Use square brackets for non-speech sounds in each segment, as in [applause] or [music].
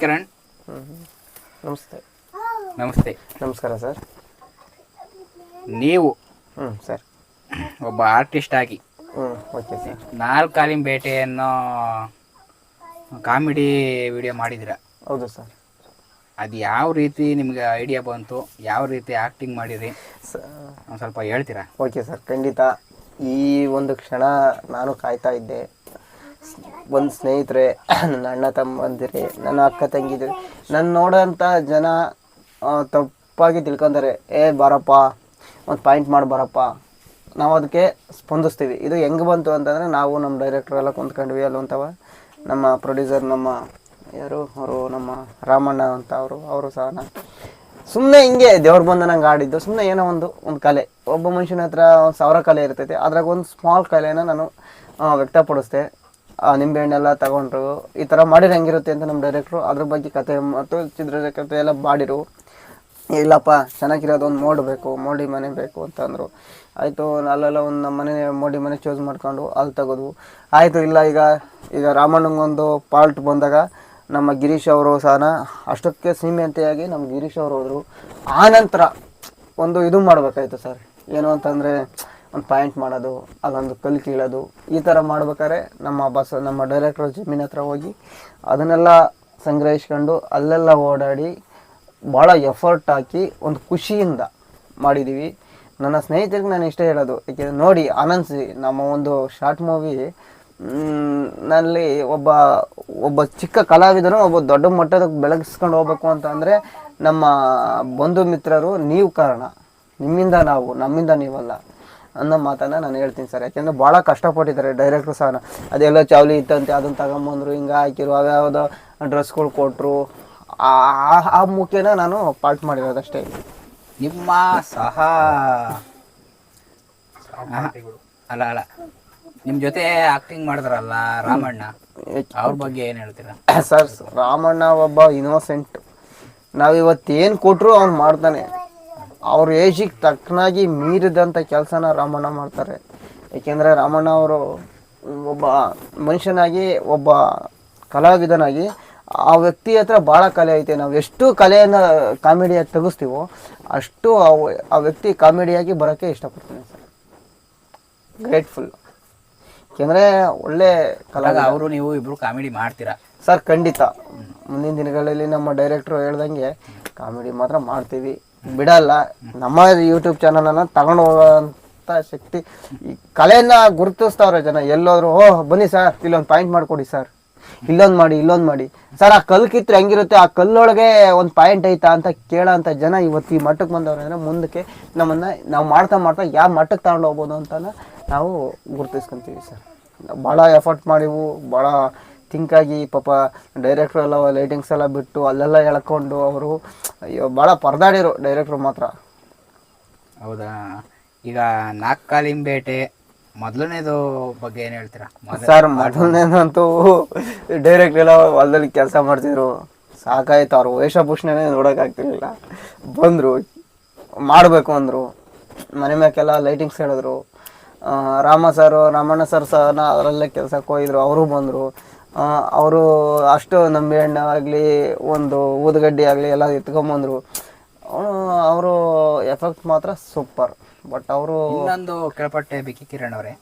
ಕಿರಣ್. ನಮಸ್ತೆ. ನಮಸ್ತೆ. ನಮಸ್ಕಾರ ಸರ್. ನೀವು ಹ್ಞೂ ಸರ್. ಒಬ್ಬ ಆರ್ಟಿಸ್ಟ್ ಆಗಿ ಹ್ಞೂ ಓಕೆ ಸರ್. ನಾಲ್ಕು ಕಾಲಿನ ಬೇಟೆ ಅನ್ನೋ ಕಾಮಿಡಿ ವಿಡಿಯೋ ಮಾಡಿದಿರ ಹೌದು ಸರ್. ಅದು ಯಾವ ರೀತಿ ನಿಮಗೆ ಐಡಿಯಾ ಬಂತು? ಯಾವ ರೀತಿ ಆ್ಯಕ್ಟಿಂಗ್ ಮಾಡಿರಿ ಒಂದು ಸ್ವಲ್ಪ ಹೇಳ್ತೀರಾ? ಓಕೆ ಸರ್ ಖಂಡಿತ ಈ ಒಂದು ಕ್ಷಣ ನಾನು ಕಾಯ್ತಾ ಇದ್ದೆ. ಒಂದು ಸ್ನೇಹಿತರೆ, ನನ್ನ ಅಣ್ಣ ತಮ್ಮಂದಿರೆ, ನನ್ನ ಅಕ್ಕ ತಂಗಿದಿರೆ. ನನ್ನ ನೋಡೋಂಥ ಜನ ತಪ್ಪಾಗಿ ತಿಳ್ಕೊಂತಾರೆ ಏ, ಬರಪ್ಪ, ಒಂದು ಪಾಯಿಂಟ್ ಮಾಡಿ ಬರಪ್ಪ. ನಾವು ಅದಕ್ಕೆ ಸ್ಪಂದಿಸ್ತೀವಿ. ಇದು ಹೆಂಗೆ ಬಂತು ಅಂತಂದರೆ, ನಾವು ನಮ್ಮ ಡೈರೆಕ್ಟರ್ ಎಲ್ಲ ಕುಂತ್ಕೊಂಡ್ವಿ ಅಲ್ಲೊಂಥವ ನಮ್ಮ ಪ್ರೊಡ್ಯೂಸರ್ ನಮ್ಮ ಯಾರು? ಅವರು ನಮ್ಮ ರಾಮಣ್ಣ ಅಂತ ಅವರು ಅವರು ಸಹ ಸುಮ್ಮನೆ ಹಿಂಗೆ ದೇವ್ರ ಬಂದ ನಂಗೆ ಆಡಿದ್ದು ಸುಮ್ಮನೆ ಏನೋ ಒಂದು ಒಂದು ಕಲೆ. ಒಬ್ಬ ಮನುಷ್ಯನ ಹತ್ರ ಒಂದು ಸಾವಿರ ಕಲೆ ಇರ್ತೈತೆ. ಅದ್ರಾಗ ಒಂದು ಸ್ಮಾಲ್ ಕಲೆನ ನಾನು ವ್ಯಕ್ತಪಡಿಸ್ದೆ. ನಿಂಬೆಹಣ್ಣೆಲ್ಲ ತಗೊಂಡ್ರು. ಈ ಥರ ಮಾಡಿದ್ರೆ ಹೆಂಗಿರುತ್ತೆ ಅಂತ ನಮ್ಮ ಡೈರೆಕ್ಟ್ರು ಅದ್ರ ಬಗ್ಗೆ ಕತೆ ಮತ್ತು ಚಿತ್ರದ ಕತೆ ಎಲ್ಲ ಮಾಡಿರು. ಇಲ್ಲಪ್ಪ, ಚೆನ್ನಾಗಿರೋದು ಒಂದು ಮೋಡ್ ಬೇಕು, ಮೋಡಿ ಮನೆ ಬೇಕು ಅಂತಂದರು ಆಯಿತು, ಅಲ್ಲೆಲ್ಲ ಒಂದು ನಮ್ಮ ಮನೆ, ಮೋಡಿ ಮನೆ ಚೂಸ್ ಮಾಡ್ಕೊಂಡು ಅಲ್ಲಿ ತೆಗೋದು. ಆಯಿತು, ಇಲ್ಲ, ಈಗ ಈಗ ರಾಮಣ್ಣಂಗೊಂದು ಪಾಲ್ಟ್ ಬಂದಾಗ ನಮ್ಮ ಗಿರೀಶ್ ಅವರು ಸಹನ ಅಷ್ಟಕ್ಕೆ ಸೀಮೆಂತೆಯಾಗಿ ನಮ್ಮ ಗಿರೀಶ್ ಅವರು ಹೋದರು. ಆನಂತರ ನಂತರ ಒಂದು ಇದು ಮಾಡಬೇಕಾಯ್ತು ಸರ್. ಏನು ಅಂತಂದರೆ ಒಂದು ಪಾಯಿಂಟ್ ಮಾಡೋದು, ಅಲ್ಲೊಂದು ಕಲ್ಲು ಕೀಳೋದು, ಈ ಥರ ಮಾಡ್ಬೇಕಾದ್ರೆ ನಮ್ಮ ಬಸ್, ನಮ್ಮ ಡೈರೆಕ್ಟರ್ ಜಮೀನ್ ಹತ್ರ ಹೋಗಿ ಅದನ್ನೆಲ್ಲ ಸಂಗ್ರಹಿಸ್ಕೊಂಡು ಅಲ್ಲೆಲ್ಲ ಓಡಾಡಿ ಭಾಳ ಎಫರ್ಟ್ ಹಾಕಿ ಒಂದು ಖುಷಿಯಿಂದ ಮಾಡಿದ್ದೀವಿ ನನ್ನ ಸ್ನೇಹಿತರಿಗೆ ನಾನು ಇಷ್ಟೇ ಹೇಳೋದು ಯಾಕೆಂದರೆ ನೋಡಿ ಆನಂದಿಸಿ ನಮ್ಮ ಒಂದು ಶಾರ್ಟ್ ಮೂವಿ ನಲ್ಲಿ ಒಬ್ಬ ಒಬ್ಬ ಚಿಕ್ಕ ಕಲಾವಿದನು ಒಬ್ಬ ದೊಡ್ಡ ಮಟ್ಟದ ಬೆಳಗಿಸ್ಕೊಂಡು ಹೋಗ್ಬೇಕು ಅಂತ ಅಂದರೆ ನಮ್ಮ ಬಂಧು ಮಿತ್ರರು ನೀವು ಕಾರಣ. ನಿಮ್ಮಿಂದ ನಾವು, ನಮ್ಮಿಂದ ನೀವಲ್ಲ. ಅನ್ನೋ ಮಾತನ್ನ ನಾನು ಹೇಳ್ತೀನಿ ಸರ್. ಯಾಕೆಂದ್ರೆ ಭಾಳ ಕಷ್ಟಪಟ್ಟಿದ್ದಾರೆ ಡೈರೆಕ್ಟ್ರು ಸಹ ಅದೆಲ್ಲ ಚಾವಲಿ ಇತ್ತಂತೆ ಅದನ್ನ ತಗೊಂಬಂದ್ರು ಹಿಂಗೆ ಹಾಕಿರು ಡ್ರೆಸ್ ಡ್ರೆಸ್ಗಳು ಕೊಟ್ಟರು ಆ ಮುಖ್ಯನ ನಾನು ಪಾರ್ಟ್ ಮಾಡಿರೋದಷ್ಟೇ ನಿಮ್ಮ ಸಹ ಅಲ್ಲ ಅಲ್ಲ. ನಿಮ್ಮ ಜೊತೆ ಆಕ್ಟಿಂಗ್ ಮಾಡಿದ್ರಲ್ಲ ರಾಮಣ್ಣ ಅವ್ರ ಬಗ್ಗೆ ಏನು ಹೇಳ್ತೀರಾ? ಸರ್ ರಾಮಣ್ಣ ಒಬ್ಬ ಇನ್ನೋಸೆಂಟ್ ನಾವು ಇವತ್ತು ಏನು ಕೊಟ್ಟರು ಅವ್ನು ಮಾಡ್ತಾನೆ. ಅವ್ರ ಏಜಿಗೆ ತಕ್ಕನಾಗಿ ಮೀರಿದಂಥ ಕೆಲಸನ ರಾಮಣ್ಣ ಮಾಡ್ತಾರೆ. ಏಕೆಂದರೆ ರಾಮಣ್ಣ ಅವರು ಒಬ್ಬ ಮನುಷ್ಯನಾಗಿ ಒಬ್ಬ ಕಲಾವಿದನಾಗಿ ಆ ವ್ಯಕ್ತಿ ಹತ್ರ ಭಾಳ ಕಲೆ ಐತೆ. ನಾವು ಎಷ್ಟು ಕಲೆಯನ್ನು ಕಾಮಿಡಿಯಾಗಿ ತೆಗಿಸ್ತೀವೋ ಅಷ್ಟು ಆ- ವ್ಯಕ್ತಿ ಕಾಮಿಡಿಯಾಗಿ ಬರೋಕ್ಕೆ ಇಷ್ಟಪಡ್ತೀನಿ ಸರ್. ಗ್ರೇಟ್ಫುಲ್ ಏಕೆಂದರೆ ಒಳ್ಳೆ ಕಲಾ ಅವರು ನೀವು ಇಬ್ಬರು ಕಾಮಿಡಿ ಮಾಡ್ತೀರಾ? ಸರ್ ಖಂಡಿತ. ಮುಂದಿನ ದಿನಗಳಲ್ಲಿ ನಮ್ಮ ಡೈರೆಕ್ಟ್ರು ಹೇಳ್ದಂಗೆ ಕಾಮಿಡಿ ಮಾತ್ರ ಮಾಡ್ತೀವಿ. ಬಿಡಲ್ಲ. ನಮ್ಮ ಯೂಟ್ಯೂಬ್ ಚಾನಲನ್ನು ತಗೊಂಡು ಹೋಗುವಂತ ಶಕ್ತಿ ಈ ಕಲೆಯನ್ನ ಗುರುತಿಸ್ತಾವ್ರೆ ಜನ. ಎಲ್ಲೋದ್ರು ಓಹ್ ಬನ್ನಿ ಸರ್, ಇಲ್ಲೊಂದು ಪಾಯಿಂಟ್ ಮಾಡ್ಕೊಡಿ ಸರ್. ಇಲ್ಲೊಂದು ಮಾಡಿ ಇಲ್ಲೊಂದು ಮಾಡಿ. ಸರ್, ಆ ಕಲ್ಲು ಕಿತ್ರೆ ಹೆಂಗಿರುತ್ತೆ? ಆ ಕಲ್ಲೊಳಗೆ ಒಂದು ಪಾಯಿಂಟ್ ಐತಾ ಅಂತ ಕೇಳೋ ಅಂಥ ಜನ ಇವತ್ತು ಈ ಮಟ್ಟಕ್ಕೆ ಬಂದವ್ರೆ ಅಂದರೆ ಮುಂದಕ್ಕೆ ನಮ್ಮನ್ನು ನಾವು ಮಾಡ್ತಾ ಮಾಡ್ತಾ ಯಾವ ಮಟ್ಟಕ್ಕೆ ತಗೊಂಡು ಹೋಗ್ಬೋದು ಅಂತ ನಾವು ಗುರುತಿಸ್ಕೊಂತೀವಿ ಸರ್. ಭಾಳ ಎಫರ್ಟ್ ಮಾಡಿವು ಭಾಳ ಥಿಂಕಾಗಿ ಪಾಪ ಡೈರೆಕ್ಟ್ರ್ ಎಲ್ಲ ಲೈಟಿಂಗ್ಸ್ ಎಲ್ಲ ಬಿಟ್ಟು ಅಲ್ಲೆಲ್ಲ ಎಳ್ಕೊಂಡು ಅವರು ಅಯ್ಯೋ ಭಾಳ ಪರದಾಡಿರು ಡೈರೆಕ್ಟ್ರು ಮಾತ್ರ. ಹೌದಾ? ಈಗ ನಾಲ್ಕು ಕಾಲಿನ ಬೇಟೆ ಮೊದಲನೇದು ಬಗ್ಗೆ ಏನು ಹೇಳ್ತೀರಾ? ಸರ್ ಮೊದಲನೇದಂತೂ ಡೈರೆಕ್ಟ್ ಎಲ್ಲ ಹೊಲದಲ್ಲಿ ಕೆಲಸ ಮಾಡ್ತಿದ್ರು. ಸಾಕಾಯ್ತು ಅವ್ರ ವೇಷಭೂಷಣನೇ ನೋಡೋಕ್ಕಾಗ್ತಿರ್ಲಿಲ್ಲ ಬಂದರು ಮಾಡಬೇಕು ಅಂದರು. ಮನೆ ಮ್ಯಾಕೆಲ್ಲ ಲೈಟಿಂಗ್ಸ್ ಹೇಳಿದ್ರು. ರಾಮ ಸರ್ ರಾಮಣ್ಣ ಸರ್ ಸಹ ಅದರಲ್ಲೇ ಕೆಲಸಕ್ಕೆ ಹೋಗಿದ್ರು ಅವರು ಬಂದರು. ಅವರು ಅಷ್ಟು ನಂಬಿ ಹಣ್ಣು ಆಗಲಿ ಒಂದು ಊದುಗಡ್ಡಿ ಆಗಲಿ ಎಲ್ಲ ಎತ್ಕೊಂಬಂದರು ಅವರು ಎಫೆಕ್ಟ್ ಮಾತ್ರ ಸೂಪರ್ ಬಟ್ ಅವರು ಇನ್ನೊಂದು ಕೇಳ್ಪಟ್ಟೆ ಬಿಕಿ ಕಿರಣ್ ಅವರೇ.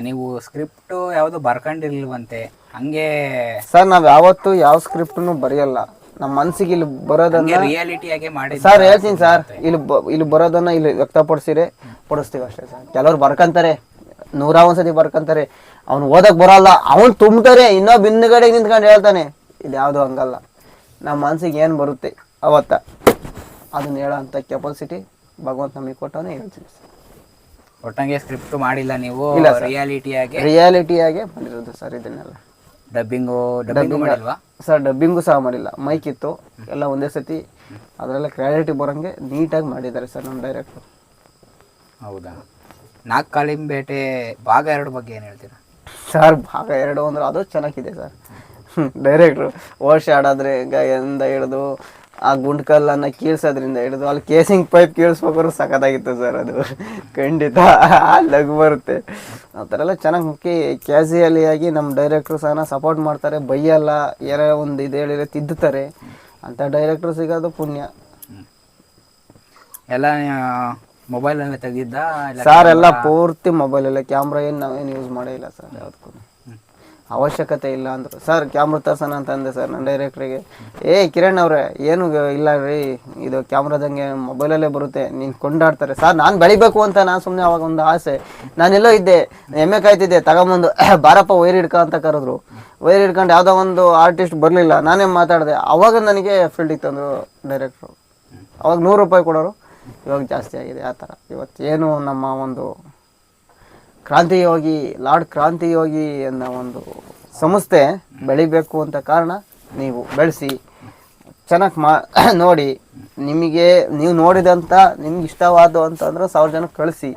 ನೀವು ಸ್ಕ್ರಿಪ್ಟು ಯಾವುದು ಬರ್ಕೊಂಡಿರ್ಲಿಲ್ವಂತೆ? ಹಂಗೆ ಸರ್ ನಾವು ಯಾವತ್ತು ಯಾವ ಸ್ಕ್ರಿಪ್ಟ್ನು ಬರೆಯಲ್ಲ. ನಮ್ಮ ಮನ್ಸಿಗೆ ಇಲ್ಲಿ ಬರೋದನ್ನ ರಿಯಾಲಿಟಿಯಾಗೆ ಮಾಡಿ ಸರ್ ಹೇಳ್ತೀನಿ ಸರ್ ಇಲ್ಲಿ ಬ- ಇಲ್ಲಿ ಬರೋದನ್ನ ಇಲ್ಲಿ ವ್ಯಕ್ತಪಡಿಸಿರಿ ಪಡಿಸ್ತೀವಿ ಅಷ್ಟೇ ಸರ್ ಕೆಲವ್ರು ಬರ್ಕಂತಾರೆ. ನೂರ ಒಂದ್ಸತಿ ಬರ್ಕಂತಾರೆ. ಅವ್ನು ಓದಕ್ ಬರಲ್ಲ. ಅವ್ನು ತುಂಬ್ತಾರೆ. ಇನ್ನೊಬ್ಬ ಹಿಂದ್ಗಡೆ ನಿಂತ್ಕೊಂಡು ಹೇಳ್ತಾನೆ. ಇದು ಯಾವುದು ಹಂಗಲ್ಲ. ನಮ್ಮ ಮನ್ಸಿಗೆ ಏನು ಬರುತ್ತೆ? ಅವತ್ತ. ಅದನ್ನ ಹೇಳೋ ಅಂಥ ಕೆಪಾಸಿಟಿ ಭಗವಂತ ನಮಗೆ ಕೊಟ್ಟವನೇ ಹೇಳ್ತೀನಿ ಒಟ್ಟಂಗೆ ಸ್ಕ್ರಿಪ್ಟ್ ಮಾಡಿಲ್ಲ ನೀವು. ಇಲ್ಲ ರಿಯಾಲಿಟಿಯಾಗಿ ರಿಯಾಲಿಟಿಯಾಗೆ ಆಗಿ. ಮಾಡಿರೋದು ಸರ್ ಇದನ್ನೆಲ್ಲ. ಡಬ್ಬಿಂಗು ಡಬ್ಬಿಂಗು ಮಾಡಿಲ್ವಾ? ಸರ್ ಡಬ್ಬಿಂಗು ಸಹ ಮಾಡಿಲ್ಲ. ಮೈಕ್ ಇತ್ತು. ಎಲ್ಲ ಒಂದೇ ಸತಿ. ಅದರೆಲ್ಲ ಕ್ಲಾರಿಟಿ ಬರೋಂಗೆ ನೀಟಾಗಿ ಮಾಡಿದ್ದಾರೆ ಸರ್ ನಮ್ಮ ಡೈರೆಕ್ಟರ್ ಹೌದಾ? ಬೇಟೆ ಭಾಗ ಎರಡು ಬಗ್ಗೆ ಏನು ಹೇಳ್ತೀರಾ? ಸರ್ ಭಾಗ ಎರಡು ಅಂದ್ರೆ ಅದು ಚೆನ್ನಾಗಿದೆ ಸರ್ ಡೈರೆಕ್ಟ್ರು ವರ್ಷ ಆಡಾದ್ರೆ ಎಂದ ಹಿಡಿದು ಆ ಗುಂಡ್ಕಲ್ಲನ್ನು ಕೀಳ್ಸೋದ್ರಿಂದ ಹಿಡಿದು ಅಲ್ಲಿ ಕೇಸಿಂಗ್ ಪೈಪ್ ಕೀಳ್ಸ್ಬೇಕಾದ್ರು ಸಖತ್ತಾಗಿತ್ತು ಸರ್ ಅದು. ಖಂಡಿತ. ಲಘು ಬರುತ್ತೆ. ಆ ಥರ ಎಲ್ಲ ಚೆನ್ನಾಗಿ ಮುಖ್ಯ ಆಗಿ ನಮ್ಮ ಡೈರೆಕ್ಟ್ರು ಸಹ ಸಪೋರ್ಟ್ ಮಾಡ್ತಾರೆ ಬೈಯಲ್ಲ ಯಾರೋ ಒಂದು ಇದು ಹೇಳಿದ್ರೆ ತಿದ್ದುತ್ತಾರೆ. ಅಂಥ ಡೈರೆಕ್ಟ್ರು ಸಿಗೋದು ಪುಣ್ಯ. ಎಲ್ಲ ಮೊಬೈಲಲ್ಲೇ ತೆಗೆದಿದ್ದ? ಇಲ್ಲ ಸರ್ ಎಲ್ಲ ಪೂರ್ತಿ ಮೊಬೈಲ್ ಮೊಬೈಲಲ್ಲೇ ಕ್ಯಾಮ್ರಾ ಏನು ನಾವೇನು ಯೂಸ್ ಮಾಡೇ ಇಲ್ಲ ಸರ್ ಯಾವ್ದಕ್ಕೂ. ಅವಶ್ಯಕತೆ ಇಲ್ಲ ಅಂದರು. ಸರ್ ಕ್ಯಾಮ್ರಾ ತರ್ಸೋಣ ಅಂತ ಅಂದೆ ಸರ್ ನನ್ನ ಡೈರೆಕ್ಟ್ರಿಗೆ ಏ ಕಿರಣ್ ಅವರೇ ಏನು ಇಲ್ಲ ರೀ ಇದು ಕ್ಯಾಮ್ರಾದಂಗೆ ಮೊಬೈಲಲ್ಲೇ ಬರುತ್ತೆ ನೀನು ಕೊಂಡಾಡ್ತಾರೆ. ಸರ್ ನಾನು ಬೆಳಿಬೇಕು ಅಂತ ನಾನು ಸುಮ್ಮನೆ ಅವಾಗ ಒಂದು ಆಸೆ. ನಾನೆಲ್ಲೋ ಇದ್ದೆ ಎಮ್ಮೆ ಕಾಯ್ತಿದ್ದೆ ತಗೊಂಬಂದು. [coughs] ಬಾರಪ್ಪ ವೈರ್ ಹಿಡ್ಕ ಅಂತ ಕರೆದ್ರು. ವೈರ್ ಹಿಡ್ಕೊಂಡು ಯಾವುದೋ ಒಂದು ಆರ್ಟಿಸ್ಟ್ ಬರಲಿಲ್ಲ. ನಾನೇ ಮಾತಾಡಿದೆ. ಅವಾಗ ನನಗೆ ಫೀಲ್ಡಿಗೆ ತಂದರು ಡೈರೆಕ್ಟ್ರು ಅವಾಗ ನೂರು ರೂಪಾಯಿ ಕೊಡೋರು. ಇವಾಗ ಜಾಸ್ತಿ ಆಗಿದೆ ಆ ಥರ. ಇವತ್ತೇನು ನಮ್ಮ ಒಂದು ಕ್ರಾಂತಿಯೋಗಿ ಲಾರ್ಡ್ ಕ್ರಾಂತಿಯೋಗಿ ಅನ್ನೋ ಒಂದು ಸಂಸ್ಥೆ ಬೆಳಿಬೇಕು ಅಂತ ಕಾರಣ ನೀವು ಬೆಳೆಸಿ ಚೆನ್ನಾಗಿ ಮಾ [coughs] ನೋಡಿ ನಿಮಗೆ ನೀವು ನೋಡಿದಂಥ ನಿಮ್ಗೆ ಇಷ್ಟವಾದ ಅಂತಂದ್ರೆ ಸಾವಿರ ಜನ ಕಳಿಸಿ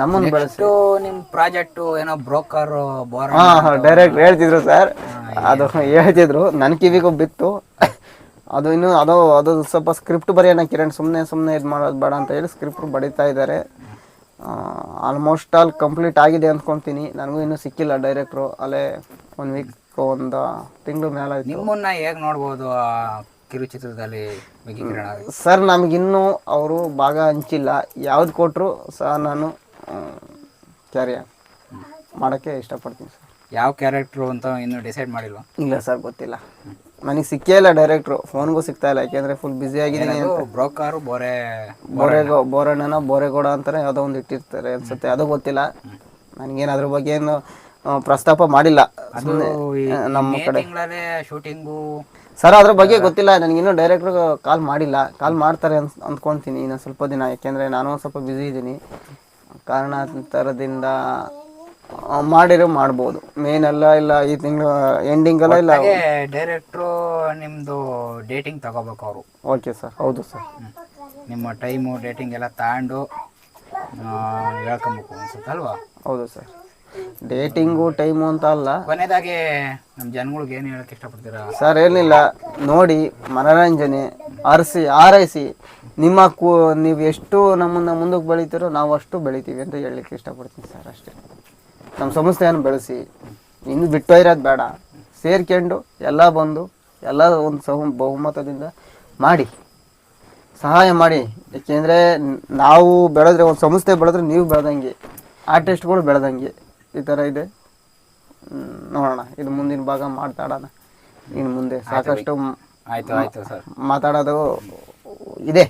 ನಮ್ಮನ್ನು ಬೆಳೆಸಿ. ನಿಮ್ಮ ಪ್ರಾಜೆಕ್ಟು ಏನೋ ಬ್ರೋಕರ್ ಬೋರ್ ಹಾಂ ಹಾಂ ಡೈರೆಕ್ಟ್ ಹೇಳ್ತಿದ್ರು ಸರ್ ಅದು ಹೇಳ್ತಿದ್ರು. ನನ್ನ ಕಿವಿಗೂ ಬಿತ್ತು. ಅದು ಇನ್ನು ಅದು ಅದು ಸ್ವಲ್ಪ ಸ್ಕ್ರಿಪ್ಟ್ ಬರೆಯೋಣ ಕಿರಣ್ ಸುಮ್ಮನೆ ಸುಮ್ಮನೆ ಇದು ಮಾಡೋದು ಬೇಡ ಅಂತ ಹೇಳಿ ಸ್ಕ್ರಿಪ್ಟ್ ಬಡಿತಾ ಇದ್ದಾರೆ ಆಲ್ಮೋಸ್ಟ್ ಆಲ್ ಕಂಪ್ಲೀಟ್ ಆಗಿದೆ ಅಂದ್ಕೊತೀನಿ ನನಗೂ ಇನ್ನೂ ಸಿಕ್ಕಿಲ್ಲ ಡೈರೆಕ್ಟ್ರು ಅಲ್ಲೇ ಒಂದು ವೀಕ್ ಒಂದು ತಿಂಗಳು ಮೇಲೆ ನಿಮ್ಮನ್ನ ಹೇಗೆ ನೋಡ್ಬೋದು ಕಿರುಚಿತ್ರದಲ್ಲಿ ಸರ್ ನಮಗಿನ್ನೂ ಅವರು ಭಾಗ ಹಂಚಿಲ್ಲ. ಯಾವ್ದು ಕೊಟ್ಟರು ಸಹ ನಾನು ಕ್ಯಾರಿಯ ಮಾಡೋಕ್ಕೆ ಇಷ್ಟಪಡ್ತೀನಿ ಸರ್. ಯಾವ ಕ್ಯಾರೆಕ್ಟ್ರು ಅಂತ ಇನ್ನೂ ಡಿಸೈಡ್ ಮಾಡಿಲ್ವಾ? ಇಲ್ಲ ಸರ್ ಗೊತ್ತಿಲ್ಲ. ನನಗೆ ಸಿಕ್ಕೇ ಇಲ್ಲ ಡೈರೆಕ್ಟ್ರು ಫೋನ್ಗೂ ಸಿಗ್ತಾ ಇಲ್ಲ ಯಾಕೆಂದ್ರೆ ಫುಲ್ ಬ್ಯುಸಿ ಆಗಿದ್ದೀನಿ ಬ್ರೋಕರ್ ಬೋರೆ ಬೋರೆಗೋ ಬೋರಣ್ಣನ ಬೋರೆಗೋಡ ಅಂತಾರೆ ಯಾವುದೋ ಒಂದು ಇಟ್ಟಿರ್ತಾರೆ ಅನ್ಸುತ್ತೆ. ಅದು ಗೊತ್ತಿಲ್ಲ. ನನಗೇನು ಅದ್ರ ಬಗ್ಗೆ ಏನು ಪ್ರಸ್ತಾಪ ಮಾಡಿಲ್ಲ. ನಮ್ಮ ಕಡೆ. ಶೂಟಿಂಗು ಸರ್ ಅದ್ರ ಬಗ್ಗೆ ಗೊತ್ತಿಲ್ಲ. ನನಗಿನ್ನೂ ಡೈರೆಕ್ಟ್ರು ಕಾಲ್ ಮಾಡಿಲ್ಲ. ಕಾಲ್ ಮಾಡ್ತಾರೆ ಅನ್ಸ್ ಅಂದ್ಕೊತೀನಿ ಇನ್ನು ಸ್ವಲ್ಪ ದಿನ ಯಾಕೆಂದರೆ ನಾನು ಸ್ವಲ್ಪ ಬ್ಯುಸಿ ಇದ್ದೀನಿ. ಕಾರಣಾಂತರದಿಂದ ಮಾಡಿರೋ ಮಾಡ್ಬೋದು. ಮೇನಲ್ಲ ಇಲ್ಲ ಈ ತಿಂಗಳು ಎಂಡಿಂಗಲ್ಲ ಇಲ್ಲ. ಡೈರೆಕ್ಟ್ರು ನಿಮ್ಮದು ಡೇಟಿಂಗ್ ತಗೋಬೇಕು ಅವರು. ಓಕೆ ಸರ್ ಹೌದು ಸರ್ ನಿಮ್ಮ ಟೈಮು ಡೇಟಿಂಗ್ ಎಲ್ಲ ತಗೊಂಡು ಹೇಳ್ಕೊಬೇಕು ಅನ್ಸುತ್ತೆ ಅಲ್ವಾ? ಹೌದು ಸರ್ ಡೇಟಿಂಗು ಟೈಮು ಅಂತ ಅಲ್ಲ. ಕೊನೆಯದಾಗಿ ನಮ್ಮ ಜನಗಳಿಗೆ ಏನು ಹೇಳಕ್ಕೆ ಇಷ್ಟಪಡ್ತೀರಾ? ಸರ್ ಏನಿಲ್ಲ. ನೋಡಿ ಮನೋರಂಜನೆ ಅರಸಿ ಆರೈಸಿ. ನಿಮ್ಮ ಕೂ ನೀವು ಎಷ್ಟು ನಮ್ಮನ್ನು ಮುಂದಕ್ಕೆ ಬೆಳಿತೀರೋ ನಾವು ಅಷ್ಟು ಬೆಳಿತೀವಿ ಅಂತ ಹೇಳಲಿಕ್ಕೆ ಇಷ್ಟಪಡ್ತೀನಿ ಸರ್ ಅಷ್ಟೇ. ನಮ್ಮ ಸಂಸ್ಥೆಯನ್ನು ಬೆಳೆಸಿ ಇನ್ನು ಬಿಟ್ಟು ಇರೋದು ಬೇಡ. ಸೇರ್ಕೊಂಡು ಎಲ್ಲ ಬಂದು ಎಲ್ಲ ಒಂದು ಸಹ ಬಹುಮತದಿಂದ ಮಾಡಿ ಸಹಾಯ ಮಾಡಿ. ಏಕೆಂದರೆ ನಾವು ಬೆಳೆದ್ರೆ ಒಂದು ಸಂಸ್ಥೆ ಬೆಳೆದ್ರೆ ನೀವು ಬೆಳೆದಂಗೆ ಆರ್ಟಿಸ್ಟ್ಗಳು ಬೆಳೆದಂಗೆ ಈ ಥರ ಇದೆ. ನೋಡೋಣ. ಇದು ಮುಂದಿನ ಭಾಗ ಮಾತಾಡೋಣ. ಇನ್ನು ಮುಂದೆ ಸಾಕಷ್ಟು ಆಯಿತು ಆಯ್ತು ಸರ್. ಮಾತಾಡೋದು ಇದೆ.